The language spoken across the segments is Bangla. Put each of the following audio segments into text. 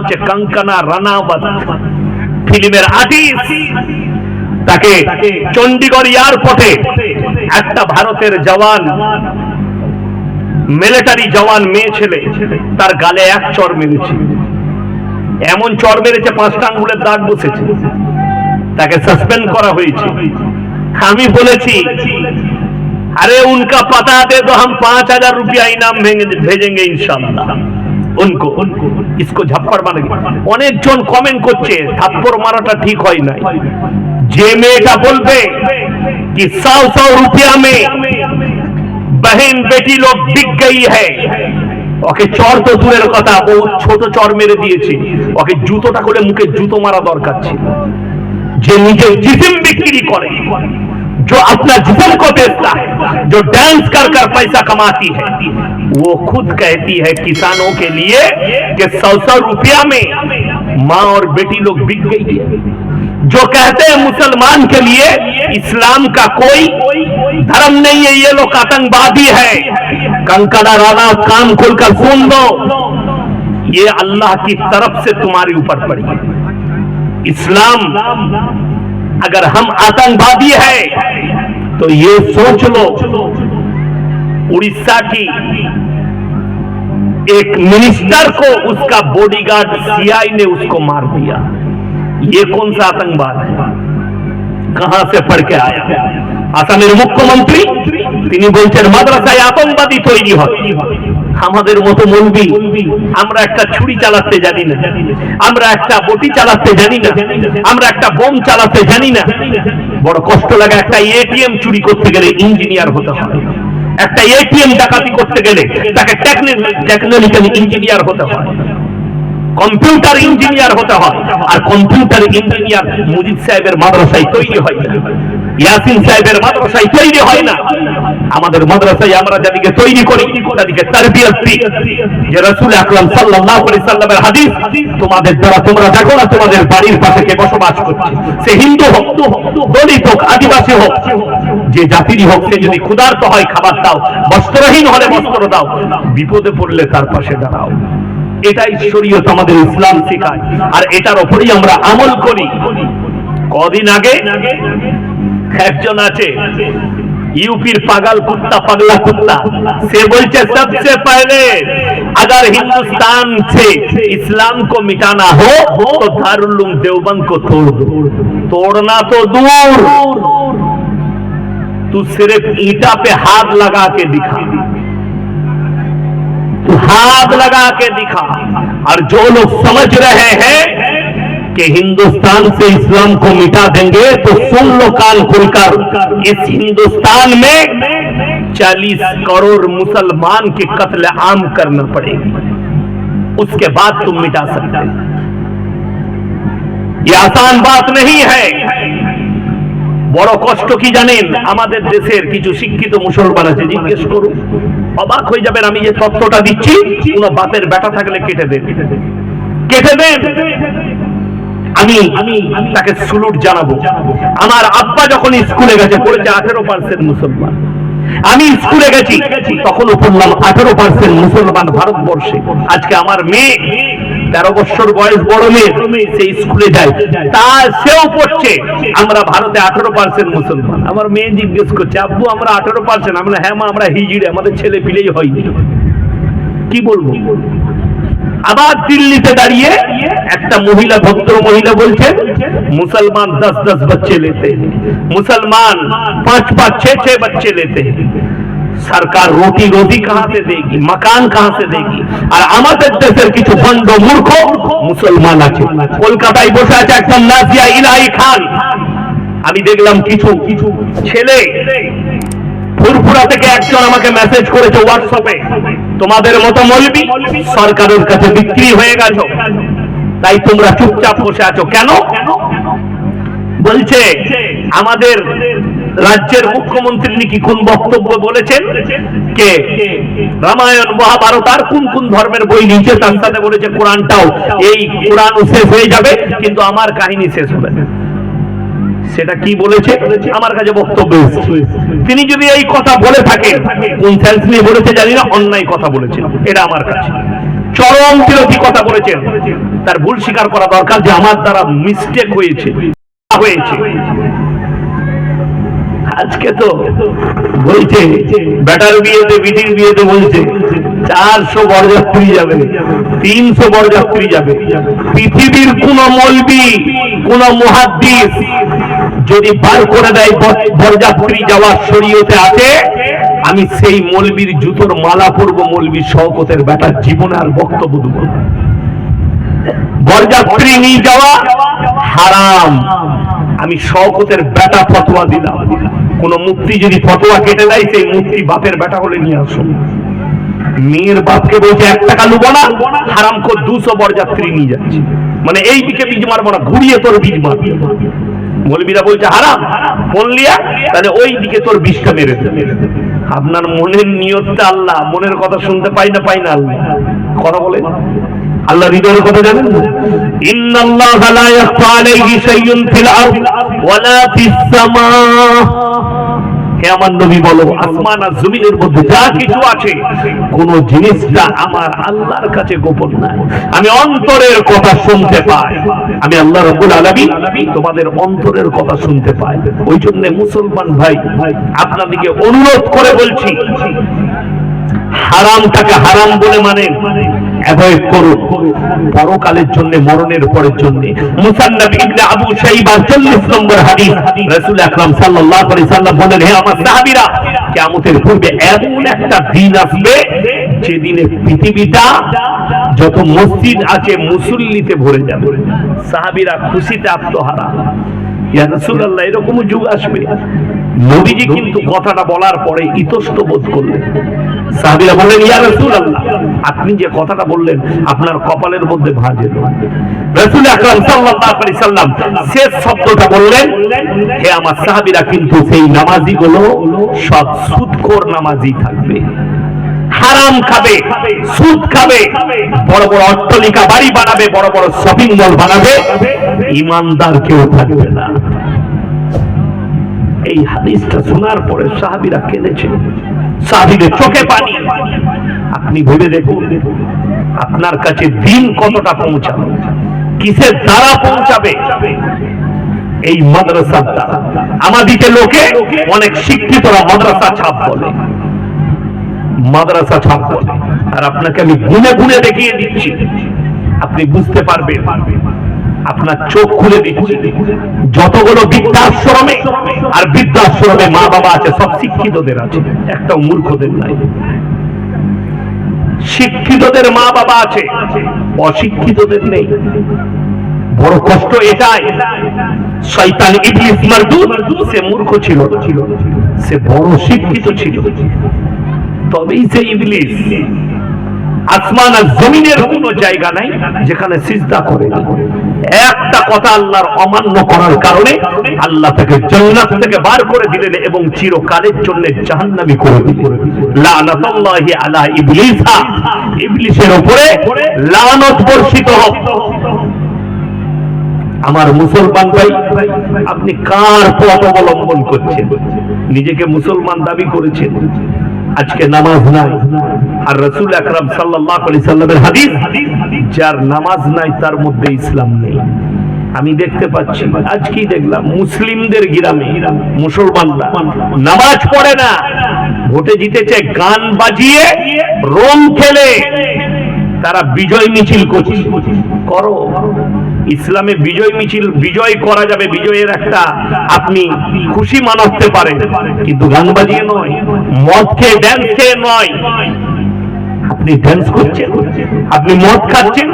হচ্ছে কঙ্কনা রানাবত ফিল্মের আর্টিস্ট তাকে চণ্ডীগড় এয়ারপোর্টে একটা ভারতের জওয়ান, মিলিটারি জওয়ান মেয়ে ছেলে, তার গালে এক চর মেরেছে। এমন চর মেরেছে, পাঁচটা আঙ্গুলের দাগ বসেছে। তাকে সাসপেন্ড করা হয়েছে। আমি বলেছি, আরে উনকা পাতা দে তো হাম পাঁচ হাজার রুপিয়া ইনাম ভেঙে ভেজেঙ্গে ইনশাল্লাহ উনকো ইসকো ঝাপ্পড় মানে অনেকজন কমেন্ট করছে থাপ্পড় মারাটা ঠিক হয় না যে মেয়েটা বলবে कि सौ सौ रुपया में बहन बेटी लोग बिक गई है ওকে চর তো দূরের কথা ও ছোট চর মেরে দিয়েছে ওকে জুতোটা করে মুখে জুতো মারা দরকার ছিল যে নিজের जिस्म बिक्री करे जो अपना जिस्म को बेचता है जो डांस कर कर पैसा कमाती है वो खुद कहती है किसानों के लिए कि सौ सौ रुपया में माँ और बेटी लोग बिक गई है। जो कहते हैं मुसलमान के लिए इस्लाम का कोई धर्म नहीं है, ये लोग आतंकवादी है। कंकड़ा राना कान खोलकर सुन दो ये अल्लाह की तरफ़ से तुम्हारे ऊपर पड़ी इस्लाम, अगर हम आतंकवादी है तो ये सोच लो, उड़ीसा की एक मिनिस्टर को उसका बॉडीगार्ड सीआई ने उसको मार दिया ये कौन सा आतंकवाद है कहां से पढ़ के आया আসামের মুখ্যমন্ত্রী তিনি বলছেন মাদ্রাসায় আতঙ্কবাদী তৈরি হয় আমাদের মতো মলবি আমরা একটা ছুরি চালাতে জানি না আমরা একটা বটি চালাতে জানি না আমরা একটা বোম চালাতে জানি না বড় কষ্ট লাগে একটা এটিএম চুরি করতে গেলে ইঞ্জিনিয়ার হতে হয় একটা এটিএম ডাকাতি করতে গেলে তাকে টেকনোলজিক্যালি ইঞ্জিনিয়ার হতে হয়। কম্পিউটার ইঞ্জিনিয়ার হতে হয়। আর কম্পিউটার ইঞ্জিনিয়ার মুজিব সাহেবের মাদ্রাসায় তৈরি হয় ইয়াসিন সাহেবের মাদ্রাসায় তৈরি হয় না। আমাদের মাদ্রাসায় আমরা যাদেরকে তৈরি করি তাদেরকে তারবিয়ত দিই। যে রাসূল আকরাম সাল্লাল্লাহু আলাইহি সাল্লামের হাদিস, তোমাদের দ্বারা তোমরা দেখো না তোমাদের বাড়ির পাশে কে বসবাস করছে। সে হিন্দু হোক, দলিত হোক, আদিবাসী হোক যে জাতিরই হোক সে যদি ক্ষুধার্ত হয় খাবার দাও বস্ত্রহীন হলে বস্ত্র দাও বিপদে পড়লে তার পাশে দাঁড়াও এটাই শরীয়ত আমাদের ইসলাম শেখায় আর এটার ওপরেই আমরা আমল করি কদিন আগে একজন আছে यूपीर पागल कुत्ता पगला कुत्ता से बोलते सबसे पहले अगर हिंदुस्तान से इस्लाम को मिटाना हो तो दारुल्लूम देवबंद को तोड़ दो तोड़ना तो दूर तू सिर्फ़ ईटा पे हाथ लगा के दिखा। तू हाथ लगा के दिखा। और जो लोग समझ रहे हैं कि हिंदुस्तान से इस्लाम को मिटा देंगे तो सुन लो कान खुलकर। इस हिंदुस्तान में चालीस करोड़ मुसलमान के कत्ल आम करना पड़ेगी। उसके बाद तुम मिटा सकते हो। ये आसान बात नहीं है বড় কষ্ট কি জানেন? আমাদের দেশের কিছু শিক্ষিত মুসলমান আছে, জিজ্ঞেস করুন। অবাক হয়ে যাবেন আমি যে তত্ত্বটা দিচ্ছি। কোন বাতের বেটা থাকলে কেটে দেন। কেটে দেন। আমি আমি তাকে সুলুট জানাব। আমার আব্বা যখন স্কুলে গেছে, পড়েছে আঠেরো পার্সেন্ট মুসলমান। আমি স্কুলে গেছি তখনও পড়লাম আঠেরো পার্সেন্ট মুসলমান ভারতবর্ষে। আজকে আমার মেয়ে তেরো বছর বয়স বড় মেয়ে, সেই স্কুলে যায়। তা সেও পড়ছে। আমরা ভারতে আঠারো পার্সেন্ট মুসলমান। আমার মেয়ে জিজ্ঞেস করছে, আব্বু, আমরা আঠারো পার্সেন্ট। আমরা হ্যাঁ মা, আমরা হিজিড়ে, আমাদের ছেলে পিলেই হয়। কি বলব? আবার দিল্লিতে দাঁড়িয়ে একটা মহিলা ভক্ত মহিলা বলছেন, মুসলমান দশ দশ বাচ্চে লেতে, মুসলমান পাঁচ পাঁচ, ছে ছে বাচ্চে লেতে। সরকার রুটি রুটি কাহা সে দেগি, মকান কাহা সে দেগি। আর আমাদের দেশের কিছু ভণ্ড মূর্খ মুসলমান আছে। কলকাতায় বসে আছে একদম নাজিয়া ইলাহি খান। আমি দেখলাম কিছু কিছু ছেলে ফুরফুরা থেকে একজন আমাকে মেসেজ করেছে হোয়াটসঅ্যাপে তোমাদের মতো মলবি সরকারের কাছে বিক্রি হয়ে গেছো। তাই তোমরা চুপচাপ বসে আছো। কেন? বলছে, আমাদের রাজ্যের মুখ্যমন্ত্রী নাকি কোন বক্তব্য বলেছেন? কে? রামায়ণ, মহাভারত, আর কোন কোন ধর্মের বই নিচে তার সাথে বলেছে কোরআনটাও। এই কোরআনও শেষ হয়ে যাবে, কিন্তু আমার কাহিনী শেষ হবে সেটা কি বলেছে? আমার কাছে বক্তব্য তিনি যদি এই কথা বলে থাকেন, কোন সেন্স নিয়ে বলেছে জানি না, অন্যায় কথা বলেছে এটা আমার কাছে। চরম বিরোধী কথা বলেছেন। তার ভুল স্বীকার করা দরকার যে আমার দ্বারা মিস্টেক হয়েছে হয়েছে। আজকে তো বলছে বেটার বিয়েতে বিটির বিয়েতে বলছে, চারশো বরযাত্রী যাবে, তিনশো বরযাত্রী যাবে। পৃথিবীর কোন মলবি, কোন মহাদ্দিস যদি বার করে দেয় বরযাত্রী যাওয়ার শরীয়তে আছে, আমি সেই মলবির জুতোর মালা পরবো, মলবির শওকতের বেটার জীবনে আর বক্তব্য দেবো। বরযাত্রী নিয়ে যাওয়া হারাম। আমি শওকতের বেটা ফতোয়া দিলাম। কোন মুক্তি যদি ফতোয়া কেটে দেয়, সেই মুক্তি বাপের বেটা হলে নিয়ে আসুন। মেয়ের বাপকে বলছে, এক টাকা লুবো না, হারাম কর, দুশো বরযাত্রী নিয়ে যাচ্ছে। মানে এই দিকে বীজ মারবো না, ঘুরিয়ে তোর বীজ মার। মৌলবীরা বলছে, হারাম বললিয়া তাহলে ওই দিকে তোর বিষটা মেরে আপনার মনের নিয়তটা আল্লাহ, মনের কথা শুনতে পাই না পাই না আল্লাহ। কথা বলে আল্লাহ হৃদয়ের কথা জানেন যা আমার আল্লাহর কাছে গোপন নাই। আমি অন্তরের কথা শুনতে পাই। আমি আল্লাহ রব্বুল তোমাদের অন্তরের কথা শুনতে পাই। ওই জন্য মুসলমান ভাই, আপনাদেরকে অনুরোধ করে বলছি হারামটাকে হারাম বলে মানে অ্যাভয়েড করুন পরকালের জন্য, মরণের পরের জন্য। মুসান্নাফ ইবনে আবু শাইবা 40 নম্বর হাদিস রাসূল আকরাম সাল্লাল্লাহু আলাইহি সাল্লাম বলেন, হে আমার সাহাবীরা, কিয়ামতের পূর্বে এমন একটা দিন আসবে পৃথিবীটা যত মসজিদ আছে মুসল্লিতে ভরে যাবে। সাহাবীরা খুশিতে আত্মহারা। ইয়া রাসূলুল্লাহ এরকম যুগ আসবে। নবীজি কিন্তু কথাটা বলার পরে ইতস্ত বোধ করলেন। সাহাবীরা বললেন ইয়া আপনি যে কথাটা বললেন আপনার কপালের মধ্যে ভাঁজ এলো রাসূল আকরাম সাল্লাল্লাহু আলাইহি সাল্লাম শেষ শব্দটা বললেন হে আমার সাহাবীরা কিন্তু সেই নামাজিগুলো সব সুদখোর নামাজি থাকবে। হারাম খাবে সুদ খাবে বড় বড় অট্টালিকা বাড়ি বানাবে বড় বড় শপিং মল বানাবে ইমানদার কেউ থাকবে না। এই হাদিসটা শোনার পরে সাহাবিরা কেঁদেছে। সাহাবিদের চোখে পানি। আপনি ভেবে দেখুন, আপনার কাছে দিন কতটা পৌঁছাবে? কিসের দ্বারা পৌঁছাবে? এই মাদ্রাসার দ্বারা। আমাদিকে লোকে অনেক শিক্ষিতরা মাদ্রাসা ছাপ বলে। মাদ্রাসা ছাপ বলে। আর আপনাকে আমি গুনে গুনে দেখিয়ে দিচ্ছি। আপনি বুঝতে পারবেন। আপনার চোখ খুলে দিচ্ছি যতগুলো বৃদ্ধাশ্রমে আর বৃদ্ধাশ্রমে মা বাবা আছে, সব শিক্ষিতদের আছে। একটাও মূর্খদের নাই। শিক্ষিতদের মা বাবা আছে, অশিক্ষিতদের নেই। বড় কষ্ট এটাই। শয়তান ইবলিস মারদুদ, সে মূর্খ ছিল ছিল। সে বড় শিক্ষিত ছিল। তবেই সে ইবলিস। আসমান আর জমিনের কোন জায়গা নাই যেখানে সিজদা করে না। একটা কথা আল্লাহর অমান্য করার কারণে আল্লাহ তাকে জান্নাত থেকে বার করে দিলেন এবং চিরকালের জন্য জাহান্নামী করে দিলেন। লানাতুল্লাহি আলা উপরে লানত বর্ষিত হোক। আমার মুসলমান ভাই, আপনি কার পথ অবলম্বন করছেন? নিজেকে মুসলমান দাবি করেছেন। আজকে নামাজ নাই। আর রসুল আকরাম সাল্লাল্লাহু আলাইহি সাল্লামের হাদিস যার নামাজ নাই, তার মধ্যে ইসলাম নেই। আমি দেখতে পাচ্ছি, আজকেই দেখলাম মুসলিমদের গ্রামে মুসলমানরা নামাজ পড়ে না। ভোটে জিতেছে, গান বাজিয়ে রং খেলে। তারা বিজয় মিছিল করছে। করো। ইসলামে বিজয় মিছিল, বিজয় করা যাবে, বিজয়ের একটা আপনি খুশি মানাতে পারেন। কিন্তু গান বাজিয়ে নয়, মদ খেয়ে ড্যান্স খেয়ে নয়। আপনি ড্যান্স করছেন। আপনি মদ খাচ্ছেন।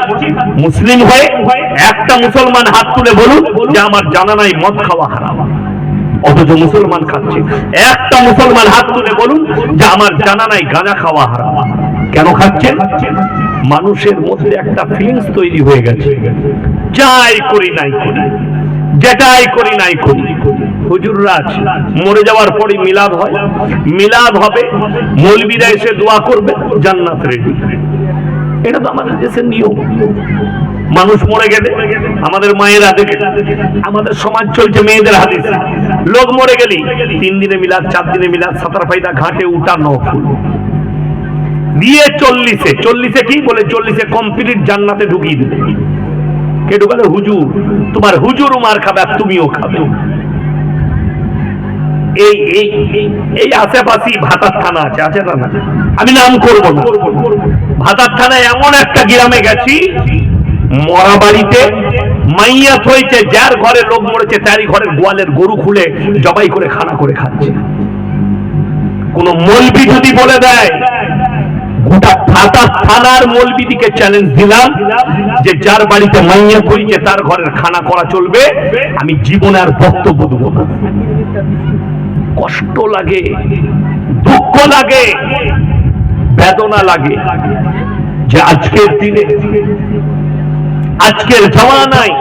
মুসলিম হয়ে একটা মুসলমান হাত তুলে বলুন যে আমার জানা নাই, মদ খাওয়া হারাম। অথচ মুসলমান খাচ্ছে। একটা মুসলমান হাত তুলে বলুন যে আমার জানা নাই, গাঁজা খাওয়া হারাম। কেন খাচ্ছেন? মানুষের মধ্যে একটা ফিলিংস তৈরি হয়ে গেছে। যাই করি নাই করি। যেটাই করি নাই করি। হুজুর রাজ মরে যাওয়ার পরে মিলাদ হয়। মিলাদ হবে, মৌলবীরা এসে দোয়া করবে, জান্নাত রেডি এটা তো আমাদের দেশের নিয়ম। মানুষ মরে গেলে আমাদের মায়েরা দেখে, আমাদের সমাজ চলছে মেয়েদের হাতে লোক মরে গেলি তিন দিনে মিলাদ, চার দিনে মিলাদ, সাতার ফাইদা ঘাটে উঠা নফুল। দিয়ে চল্লিশে চল্লিশে কি বলে? চল্লিশে কমপ্লিট জান্নাতে ঢুকিয়ে দিবে। কে ঢুকালে হুজুর। তোমার হুজুর মার খাবে আর তুমিও খাবে। এই এই, এই- ভাতার থানা আছে আছে না? আমি নাম করব না। ভাতার এমন একটা গ্রামে গেছি, মরা বাড়িতে মাইয়াত যার ঘরে লোক মরেছে, তারই ঘরের গোয়ালের গরু খুলে জবাই করে খানা করে খাচ্ছে। কোন মলবি যদি বলে দেয় থানার মলবিদিকে চ্যালেঞ্জ দিলাম যে যার বাড়িতে মাইয়া হয়েছে তার ঘরের খানা করা চলবে, আমি জীবনে আর বক্তব্য দেবো না। কষ্ট লাগে, দুঃখ লাগে, বেদনা লাগে যে আজকের দিনে, আজকের জমানায়